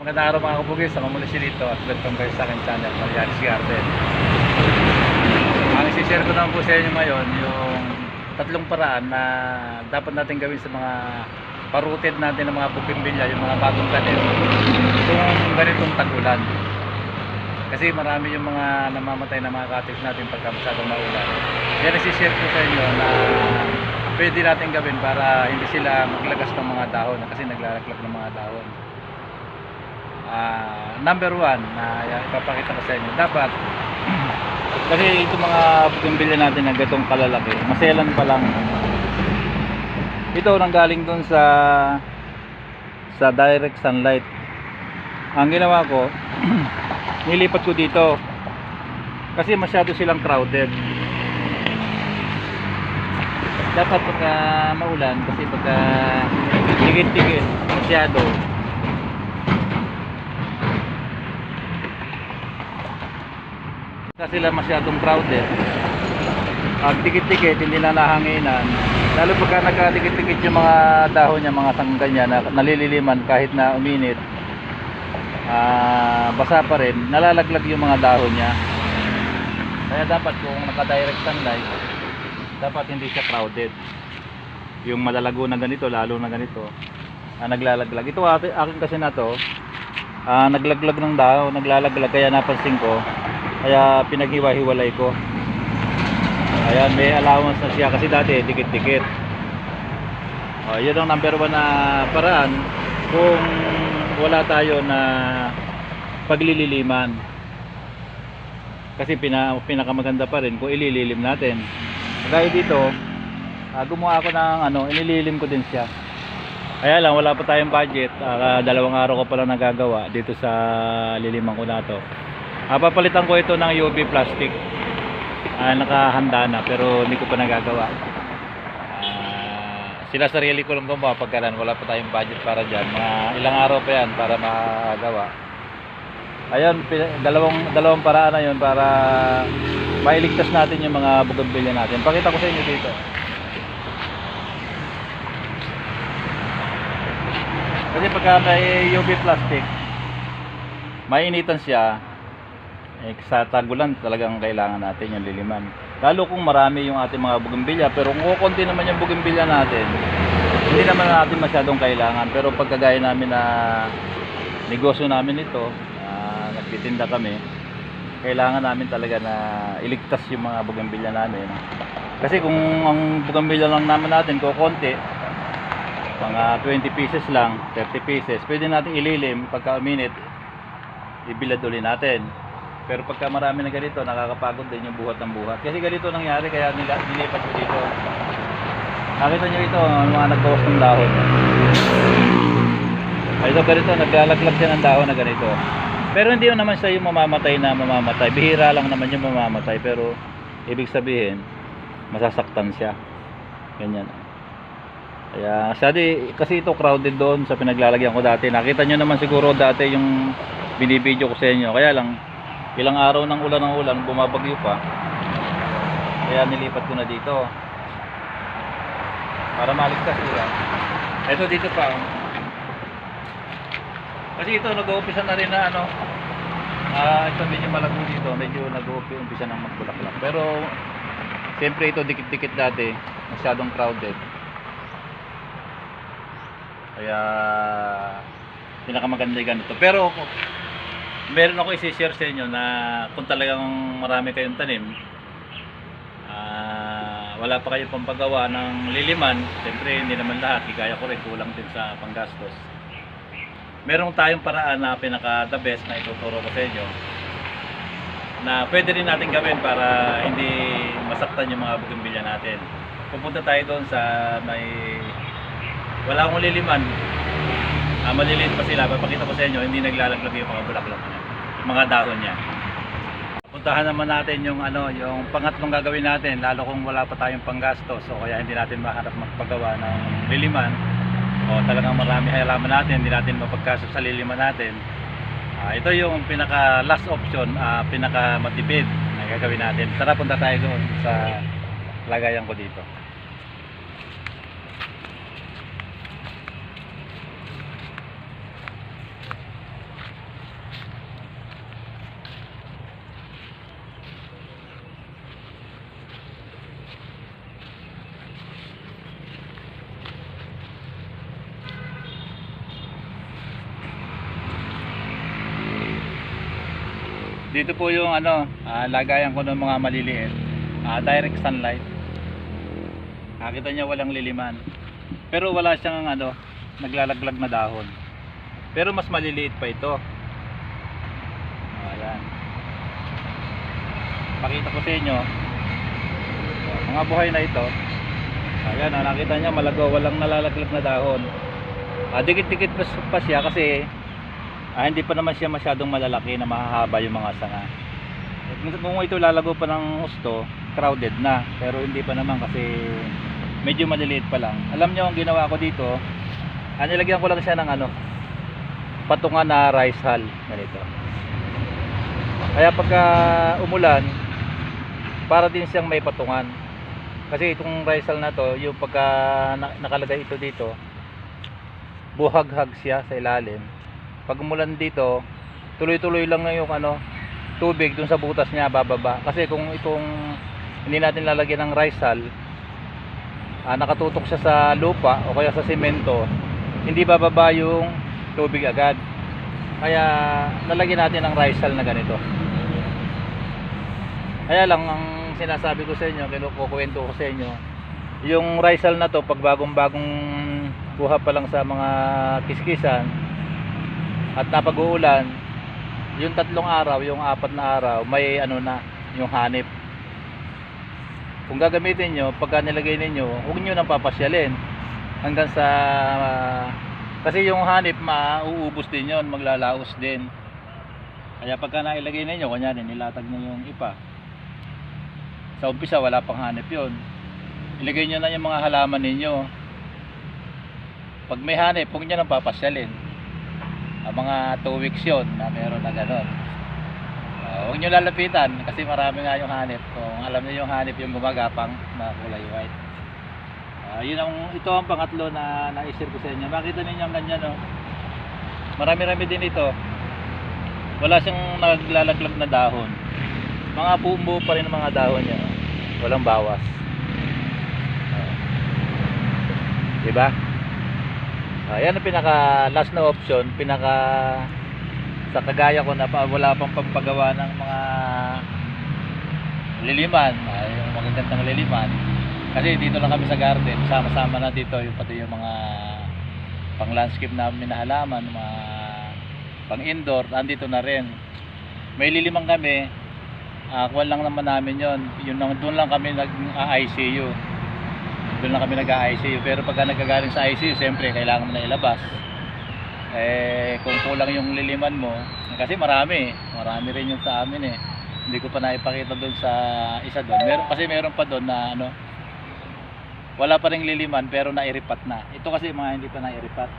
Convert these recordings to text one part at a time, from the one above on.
Magandang araw mga kabugis, ako muli si Lito at welcome kayo sa aking channel, Marianis Garden. Ang isi-share ko naman po sa inyo ngayon yung tatlong paraan na dapat natin gawin sa mga paruted natin ng mga bukimbilya, yung mga bagong tanim kung ganitong tagulan. Kasi marami yung mga namamatay na mga cottage natin pagka masyadong maulan. Yan isi-share ko sa inyo na pwede natin gawin para hindi sila maglagas ng mga dahon kasi naglalaglag ng mga dahon. Ah, number one na yan, ipapakita ko sa inyo. Dapat kasi itong mga bugimbilya natin na gatong kalalaki maselan pa lang. Ito nanggaling dun sa sa direct sunlight. Ang ginawa ko nilipat ko dito. Kasi masyado silang crowded. Dapat pagka maulan kasi pagka tigit-tigit masyado kasi sila masyadong crowded pag dikit-dikit hindi na nahanginan. Lalo pagka nagkadikit-dikit yung mga dahon niya mga sangga niya na nalililiman kahit na uminit ah, basa pa rin nalalaglag yung mga dahon niya. Kaya dapat kung naka-direct sunlight dapat hindi siya crowded. Yung malalago na ganito lalo na ganito ah, naglalaglag. Ito akin kasi na to ah, naglaglag ng dahon naglalaglag kaya napansin ko kaya pinaghiwa-hiwalay ko. Ayan may allowance na siya kasi dati dikit-dikit. Oh, yun ang number one na paraan kung wala tayo na paglililiman. Kasi pina, pinakamaganda pa rin kung ilililim natin. Kaya dito ah, gumawa ako ng ano inililim ko din siya. Kaya lang wala pa tayong budget. Ah, dalawang araw ko pa lang nagagawa dito sa liliman ko na to papalitan ko ito ng UV plastic. Ah, nakahanda na pero hindi ko pa nagagawa. Ah, sila sarili ko lang gumawa pagkalan wala pa tayong budget para diyan. Mga ilang araw pa 'yan para magawa. Ayun, dalawang dalawang paraan na 'yon para mailigtas natin yung mga bougainvillea natin. Pakita ko sa inyo dito. Kasi pagka may UV plastic, mainitan siya, eh, sa tagulan talagang kailangan natin yung liliman. Lalo kung marami yung ating mga bugimbilya, pero kung kukunti naman yung bugimbilya natin, hindi naman natin masyadong kailangan. Pero pagkagaya namin na negosyo namin ito, ah, nagtitinda kami, kailangan namin talaga na iligtas yung mga bugimbilya namin. Kasi kung ang bugimbilya lang naman natin kukunti, mga 20 pieces lang, 30 pieces, pwede natin ililim pagka minute, ibilad uli natin. Pero pagka marami na ganito, nakakapagod din yung buhat ng buhat. Kasi ganito nangyari, kaya nila, nilipat ko dito. Nakita nyo ito, ang mga nagbawas ng dahon. Ay, ito ganito, naglalaglag siya ng dahon na ganito. Pero hindi naman siya yung mamamatay na mamamatay. Bihira lang naman yung mamamatay. Pero ibig sabihin, masasaktan siya. Ganyan. Kaya sabi, kasi ito crowded doon sa pinaglalagyan ko dati. Nakita nyo naman siguro dati yung binibideo ko sa inyo. Kaya lang, ilang araw ng ulan ng ulan, bumabagyo pa. Kaya nilipat ko na dito. Para maligtas sila. Ito dito pa. oh. Kasi ito, nag-uumpisa na rin na ano, ah ito medyo malago dito, medyo nag-uumpisa ng magbulaklak. Pero, siyempre ito dikit-dikit dati, masyadong crowded. Kaya pinakamaganda yung ganito. Pero meron ako i-share sa inyo na kung talagang marami kayong tanim, ah, wala pa kayong pampagawa ng liliman, siyempre hindi naman lahat, kaya ko rin kulang din sa panggastos. Meron tayong paraan na pinaka the best na ituturo ko sa inyo na pwede rin natin gawin para hindi masaktan yung mga bugimbilya natin. Pupunta tayo doon sa may wala akong liliman. Ah, maliliit pa sila. Papakita ko sa inyo, hindi naglalaglag yung mga bulaklak niya. Mga dahon niya. Puntahan naman natin yung ano, yung pangatlong gagawin natin, lalo kung wala pa tayong panggastos. So kaya hindi natin maharap magpagawa ng liliman. O talagang marami halaman natin, hindi natin mapagkasya sa liliman natin. Ah, ito yung pinaka last option, ah, pinaka matipid na gagawin natin. Tara punta tayo doon sa lagayan ko dito. Dito po yung ano, ah, lagayan ko ng mga maliliit. Ah, direct sunlight. Nakita niya walang liliman. Pero wala siyang ano, naglalaglag na dahon. Pero mas maliliit pa ito. Ayan. Pakita ko sa inyo. Mga buhay na ito. Ayan, ah, nakita niya malagaw, walang nalalaglag na dahon. Ah, dikit-dikit pa, pa siya kasi ah, hindi pa naman siya masyadong malalaki na mahahaba yung mga sanga. Kung ito lalago pa ng gusto, crowded na. Pero hindi pa naman kasi medyo maliliit pa lang. Alam niyo ang ginawa ko dito, ah, nilagyan ko lang siya ng ano, patungan na rice hull. Ganito. Kaya pagka umulan, para din siyang may patungan. Kasi itong rice hull na to, yung pagka na- nakalagay ito dito, buhaghag siya sa ilalim. Pag umulan dito, tuloy-tuloy lang na yung ano, tubig dun sa butas niya bababa. Kasi kung itong hindi natin lalagyan ng rice hull, ah, nakatutok siya sa lupa o kaya sa simento, hindi bababa yung tubig agad. Kaya lalagyan natin ng rice hull na ganito. Kaya lang ang sinasabi ko sa inyo, kinukukwento ko sa inyo, yung rice hull na to pag bagong-bagong buha pa lang sa mga kiskisan at napag-uulan, yung tatlong araw, yung apat na araw, may ano na, yung hanip. Kung gagamitin nyo, pagka nilagay ninyo, huwag nyo nang papasyalin hanggang sa kasi yung hanip mauubos din yon maglalaos din. Kaya pagka nailagay ninyo kunyari nilatag nyo yung ipa sa umpisa wala pang hanip yon ilagay nyo na yung mga halaman ninyo. Pag may hanip huwag nyo nang papasyalin ang mga 2 weeks yon na meron na ganon uh, huwag nyo lalapitan kasi marami nga yung hanip kung alam nyo yung hanip yung gumagapang na kulay white Ah, yun ang ito ang pangatlo na na-share ko sa inyo. Makita niyo ang ganyan no. Marami-rami din ito. Wala siyang naglalaglag na dahon. Mga buo pa rin mga dahon niya. Walang bawas. Ah. Diba? Ah, yan ang pinaka last na option, pinaka sa kagaya ko na wala pang pampagawa ng mga liliman, ay yung magagandang liliman. Kasi dito lang kami sa garden, sama-sama na dito yung pati yung mga pang landscape namin na halaman, mga pang indoor, andito na rin. May lilimang kami, uh, lang naman namin yon yun doon lang kami nag-ICU. Doon lang kami nag-ICU. Pero pagka nagkagaling sa ICU, siyempre kailangan mo na ilabas. Eh, kung kulang yung liliman mo, kasi marami, marami rin yung sa amin eh. Hindi ko pa naipakita doon sa isa doon. Meron, kasi meron pa doon na ano, wala pa ring liliman pero nairipat na. Ito kasi mga hindi pa nairipat.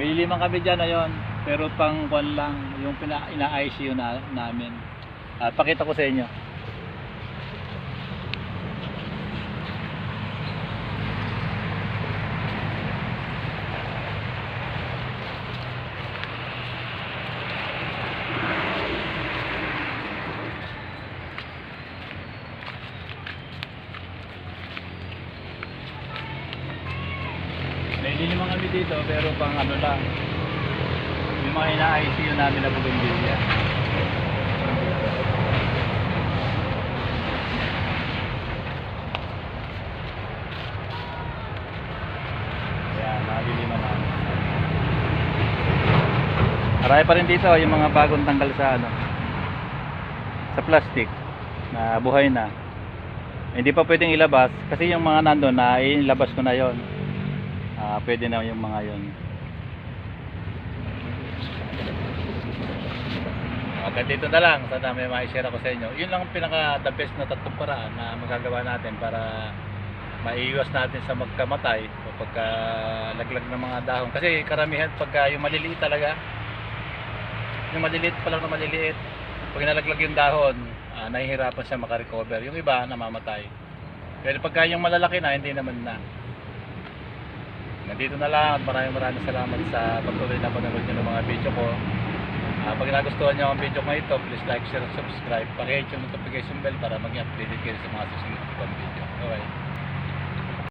May liliman kami dyan na yon pero pang kwan lang yung pina, ina-ICU na, namin. At pakita ko sa inyo. May liliman kami dito pero pang ano lang. Yung mga ina-ICU namin na namin. Marami pa rin dito yung mga bagong tanggal sa ano sa plastic na buhay na. Hindi pa pwedeng ilabas kasi yung mga nandun na ilabas ko na yon. Ah, pwede na yung mga yon. Hanggang dito na lang. Sana may ma-share ako sa inyo. Yun lang ang pinaka the best na tatlong paraan na magagawa natin para maiiwas natin sa magkamatay o pagka laglag ng mga dahon. Kasi karamihan pagka yung maliliit talaga, yung maliliit pa lang na maliliit, pag nalaglag yung dahon, ah, nahihirapan siya makarecover. Yung iba, namamatay. Pero pagka yung malalaki na, hindi naman na. Nandito na lang at maraming maraming salamat sa pagtuloy na panonood nyo ng mga video ko. Ah, pag nagustuhan nyo ang video ko ito, please like, share, subscribe. Pakihit yung notification bell para maging updated kayo sa mga susunod kong video. Okay.